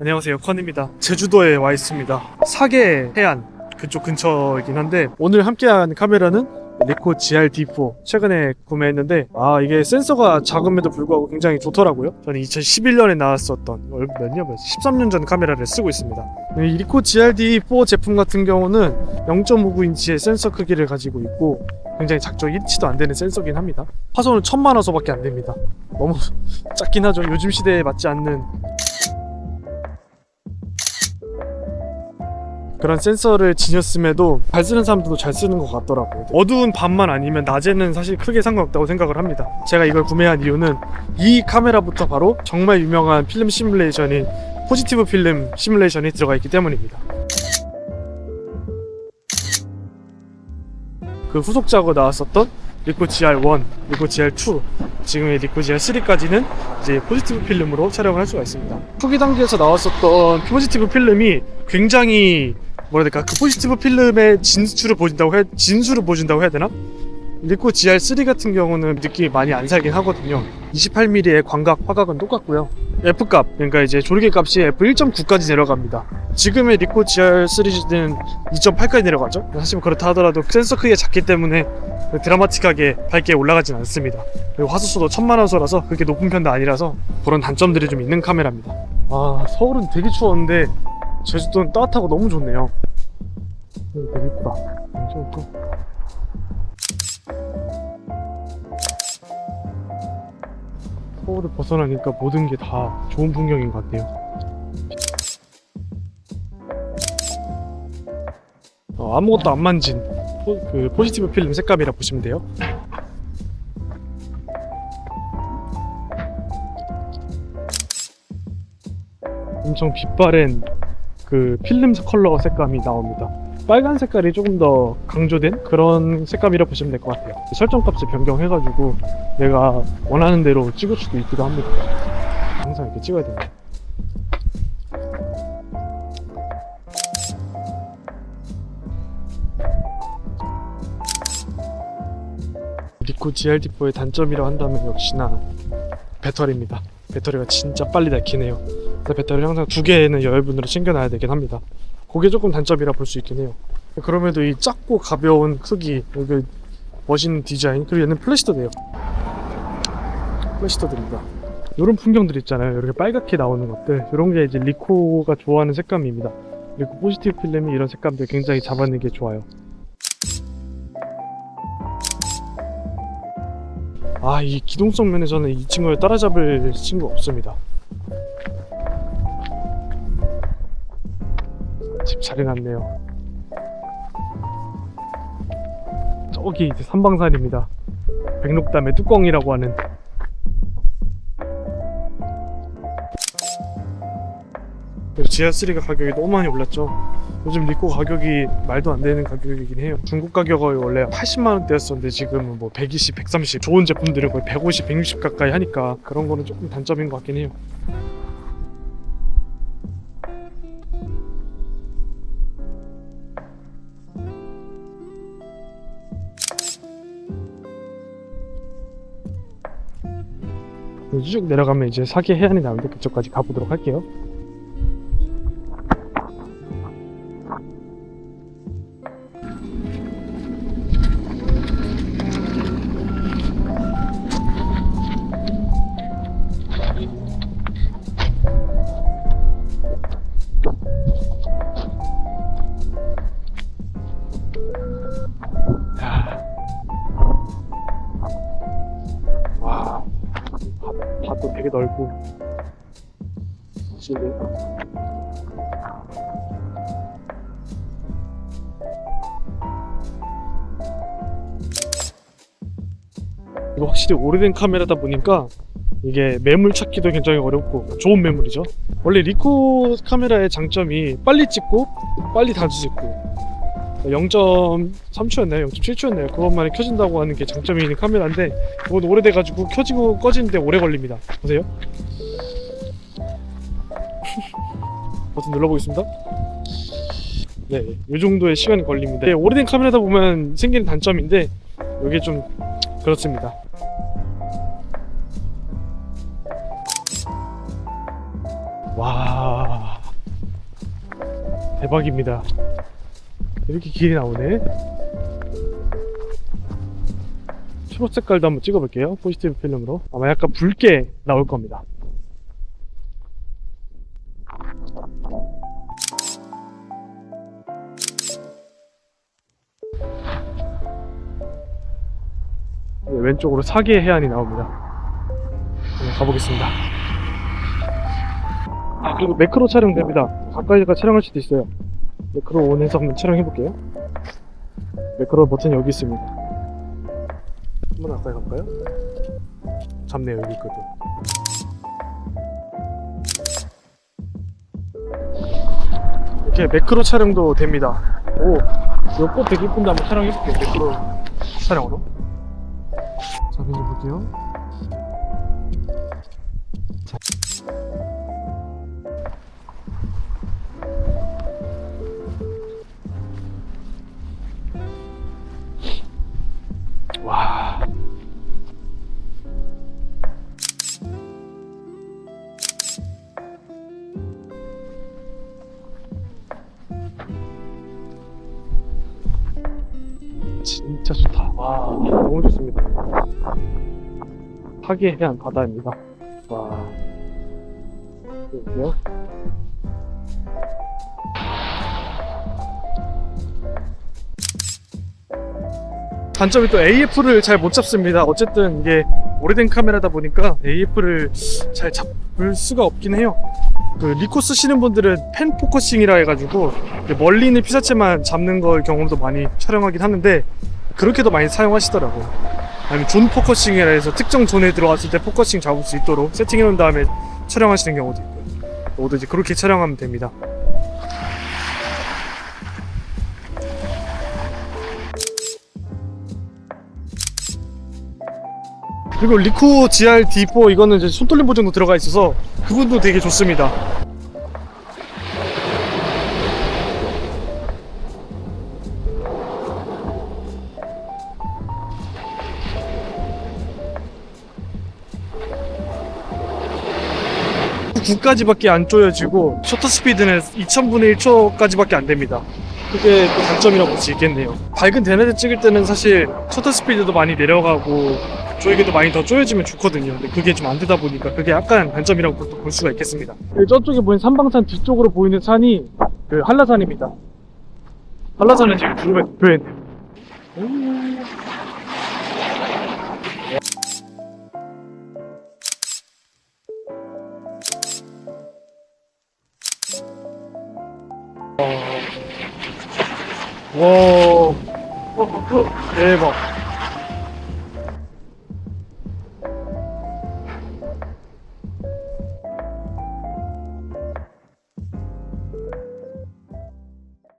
안녕하세요. 컨입니다. 제주도에 와 있습니다. 사계 해안 그쪽 근처이긴 한데 오늘 함께한 카메라는 리코 GR-D4 최근에 구매했는데 아 이게 센서가 작음에도 불구하고 굉장히 좋더라고요. 저는 2011년에 나왔었던 얼- 몇 년? 몇 13년 전 카메라를 쓰고 있습니다. 이 리코 GR-D4 제품 같은 경우는 0.59인치의 센서 크기를 가지고 있고 굉장히 작죠 1치도 안 되는 센서긴 합니다. 화소는 1000만 화소밖에 안 됩니다. 너무 작긴 하죠. 요즘 시대에 맞지 않는 그런 센서를 지녔음에도 잘 쓰는 사람들도 잘 쓰는 것 같더라고요. 어두운 밤만 아니면 낮에는 사실 크게 상관없다고 생각을 합니다. 제가 이걸 구매한 이유는 이 카메라부터 바로 정말 유명한 필름 시뮬레이션인 포지티브 필름 시뮬레이션이 들어가 있기 때문입니다. 그 후속작으로 나왔었던 리코 GR1, 리코 GR2, 지금의 리코 GR3까지는 이제 포지티브 필름으로 촬영을 할 수가 있습니다. 후기 단계에서 나왔었던 포지티브 필름이 굉장히 뭐라 해야 될까 그 포지티브 필름의 진수를 보여준다고 해 진수를 보여준다고 해야 되나? 리코 GR3 같은 경우는 느낌이 많이 안 살긴 하거든요. 28mm의 광각 화각은 똑같고요. F 값 그러니까 이제 조리개 값이 F 1.9까지 내려갑니다. 지금의 리코 GR3는 2.8까지 내려가죠. 사실 뭐 그렇다 하더라도 센서 크기가 작기 때문에 드라마틱하게 밝게 올라가진 않습니다. 그리고 화소수도 천만 화소라서 그렇게 높은 편도 아니라서 그런 단점들이 좀 있는 카메라입니다. 아 서울은 되게 추웠는데 제주도는 따뜻하고 너무 좋네요. 음, 되게 이쁘다. 엄청 이쁘. 서울을 벗어나니까 모든 게 다 좋은 풍경인 것 같아요. 어, 아무것도 안 만진 포, 그 포지티브 필름 색감이라 보시면 돼요. 엄청 빛바랜 그 필름 컬러 색감이 나옵니다. 빨간 색깔이 조금 더 강조된 그런 색감이라 보시면 될 것 같아요. 설정값을 변경해가지고 내가 원하는 대로 찍을 수도 있기도 합니다. 항상 이렇게 찍어야 됩니다. 리코 GR-D4의 단점이라 한다면 역시나 배터리입니다. 배터리가 진짜 빨리 닳기네요. 그래서 배터리를 항상 두 개는 여열분으로 챙겨놔야 되긴 합니다. 그게 조금 단점이라 볼 수 있긴 해요. 그럼에도 이 작고 가벼운 크기, 여기 멋있는 디자인, 그리고 얘는 플래시도 돼요. 플래시도 됩니다. 이런 풍경들 있잖아요. 이렇게 빨갛게 나오는 것들. 이런 게 이제 리코가 좋아하는 색감입니다. 리코 포지티브 필름이 이런 색감들 굉장히 잡아내기 좋아요. 아, 이 기동성 면에서는 이 친구를 따라잡을 친구 없습니다. 집 잘 해놨네요. 저기 이제 삼방산입니다. 백록담의 뚜껑이라고 하는. GR3가 가격이 너무 많이 올랐죠. 요즘 리코 가격이 말도 안 되는 가격이긴 해요. 중국 가격이 원래 80만 원대였었는데 지금은 뭐 120, 130 좋은 제품들은 거의 150, 160 가까이 하니까 그런 거는 조금 단점인 것 같긴 해요. 쭉 내려가면 이제 사계 해안이 나오는데 그쪽까지 가보도록 할게요. 되게 넓고. 진짜 이거 확실히 오래된 카메라다 보니까 이게 매물 찾기도 굉장히 어렵고 좋은 매물이죠. 원래 리코 카메라의 장점이 빨리 찍고 빨리 다시 찍고 0.3초였나요? 0.7초였나요? 그것만에 켜진다고 하는 게 장점이 있는 카메라인데 이건 오래돼가지고 켜지고 꺼지는데 오래 걸립니다. 보세요. 버튼 눌러보겠습니다. 네, 이 정도의 시간이 걸립니다. 네, 오래된 카메라다 보면 생기는 단점인데 이게 좀 그렇습니다. 와 대박입니다. 이렇게 길이 나오네. 초록 색깔도 한번 찍어볼게요. 포지티브 필름으로. 아마 약간 붉게 나올 겁니다. 네, 왼쪽으로 사계 해안이 나옵니다. 가보겠습니다. 아, 그리고 매크로 촬영됩니다. 가까이가 촬영할 수도 있어요. 매크로 원에서 한번 촬영해볼게요. 매크로 버튼 여기 있습니다. 한번 가까이 가볼까요? 잡네요, 여기 있거든. 이렇게 매크로 촬영도 됩니다. 오, 이거 되게 이쁜데 한번 촬영해볼게요. 매크로 촬영으로. 자, 이제 볼게요. 자. 진짜 좋다. 와, 너무 좋습니다. 하계 해안 바다입니다. 와. 여기요. 단점이 또 AF를 잘 못 잡습니다. 어쨌든 이게 오래된 카메라다 보니까 AF를 잘 잡을 수가 없긴 해요. 그 리코 쓰시는 분들은 펜 포커싱이라 해가지고 멀리 있는 피사체만 잡는 걸 경우도 많이 촬영하긴 하는데 그렇게도 많이 사용하시더라고요. 아니면 존 포커싱이라 해서 특정 존에 들어왔을 때 포커싱 잡을 수 있도록 세팅해 놓은 다음에 촬영하시는 경우도 있고요. 모두 이제 그렇게 촬영하면 됩니다. 그리고 리코 GR D4 이거는 이제 손떨림 보정도 들어가 있어서 그분도 되게 좋습니다. 구까지밖에 안 조여지고 셔터 스피드는 2000분의 1초까지밖에 안 됩니다. 그게 또 단점이라고 볼 수 있겠네요. 밝은 대낮에 찍을 때는 사실 셔터 스피드도 많이 내려가고 조이기도 많이 더 조여지면 좋거든요. 근데 그게 좀 안 되다 보니까 그게 약간 단점이라고 볼- 볼 수가 있겠습니다. 그 저쪽에 보이는 삼방산 뒤쪽으로 보이는 산이 그 한라산입니다. 한라산은 지금 구름에 덮여있네요. 와, 어, 어, 대박.